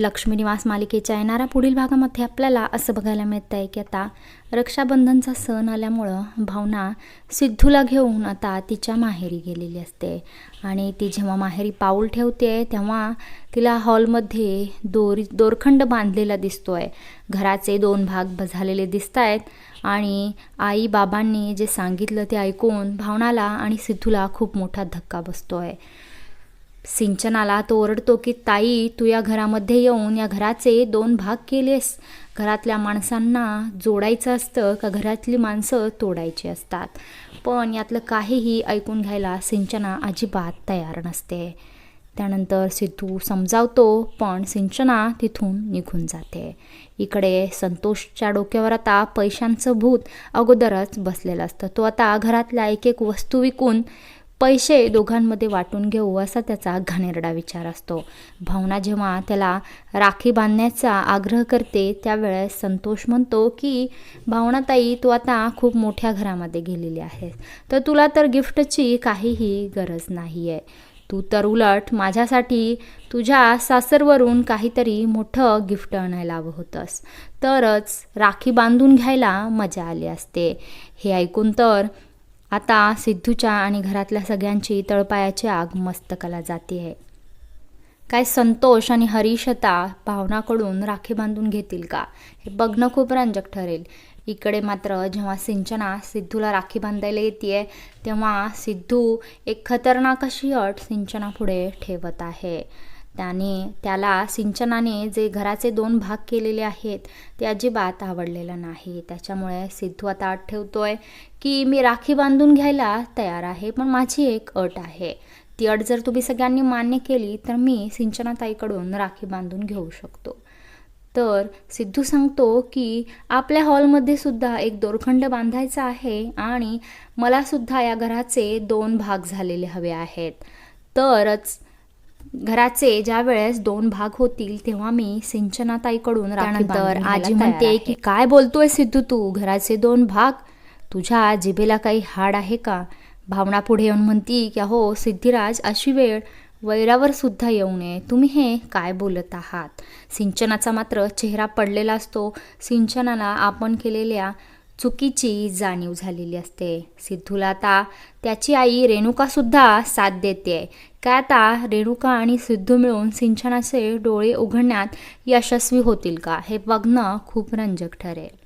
लक्ष्मी निवास मालिकेच्या येणाऱ्या पुढील भागामध्ये आपल्याला असं बघायला मिळतं आहे की आता रक्षाबंधनचा सण आल्यामुळं भावना सिद्धूला घेऊन आता तिच्या माहेरी गेलेली असते. आणि ती जेव्हा माहेरी पाऊल ठेवते तेव्हा तिला हॉलमध्ये दोर दोरखंड बांधलेला दिसतो आहे घराचे दोन भाग झालेले दिसत आहेत आणि आई बाबांनी जे सांगितलं ते ऐकून भावनाला आणि सिद्धूला खूप मोठा धक्का बसतो आहे सिंचनाला तो ओरडतो की ताई तू या घरामध्ये येऊन या घराचे दोन भाग केलेस. घरातल्या माणसांना जोडायचं असतं का घरातली माणसं तोडायची असतात? पण यातलं काहीही ऐकून घ्यायला सिंचना अजिबात तयार नसते. त्यानंतर सिद्धू समजावतो पण सिंचना तिथून निघून जाते. इकडे संतोषच्या डोक्यावर आता पैशांचं भूत अगोदरच बसलेलं असतं. तो आता घरातल्या एक एक वस्तू विकून पैसे दोघांमध्ये वाटून घेऊ असा त्याचा घाणेरडा विचार असतो. भावना जेव्हा त्याला राखी बांधण्याचा आग्रह करते त्यावेळेस संतोष म्हणतो की भावनाताई तू आता खूप मोठ्या घरामध्ये गेलेली आहेस. तर तुला तर गिफ्टची काहीही गरज नाही आहे तू तर उलट माझ्यासाठी तुझ्या सासरवरून काहीतरी मोठं गिफ्ट आणायला हवं होतंस. तरच राखी बांधून घ्यायला मजा आली असते. हे ऐकून तर आता सिद्धूच्या आणि घरातल्या सगळ्यांची तळपायाची आग मस्तकाला जाते आहे. काय संतोष आणि हरीशता भावनाकडून राखी बांधून घेतील का? हे बघणं खूप रंजक ठरेल. इकडे मात्र जेव्हा सिंचना सिद्धूला राखी बांधायला येते तेव्हा सिद्धू एक खतरनाक अशी अट सिंचनापुढे ठेवत आहे. त्याने त्याला सिंचनाने जे घराचे दोन भाग केलेले आहेत ते अजिबात आवडलेलं नाही. त्याच्यामुळे सिद्धू आता अट ठेवतोय की मी राखी बांधून घ्यायला तयार आहे पण माझी एक अट आहे. ती अट जर तुम्ही सगळ्यांनी मान्य केली तर मी सिंचनाताईकडून राखी बांधून घेऊ शकतो. तर सिद्धू सांगतो की आपल्या हॉलमध्ये सुद्धा एक दोरखंड बांधायचा आहे आणि मला सुद्धा या घराचे दोन भाग झालेले हवे आहेत. तरच घराचे ज्या वेळेस दोन भाग होतील तेव्हा मी सिंचनाताईकडून त्यानंतर आजी म्हणते की काय बोलतोय सिद्धू तू? घराचे दोन भाग? तुझ्या जिभेला काही हाड आहे का? भावना पुढे येऊन म्हणती की हो सिद्धिराज अशी वेळ वैरावर सुद्धा येऊ नये. तुम्ही हे काय बोलत आहात? सिंचनाचा मात्र चेहरा पडलेला असतो. सिंचनाला आपण केलेल्या चुकीची जाणीव झालेली असते. सिद्धूला आता त्याची आई रेणुकासुद्धा साथ देते काय आता रेणुका आणि सिद्धू मिळून सिंचनाचे डोळे उघडण्यात यशस्वी होतील का हे बघणं खूप रंजक ठरेल.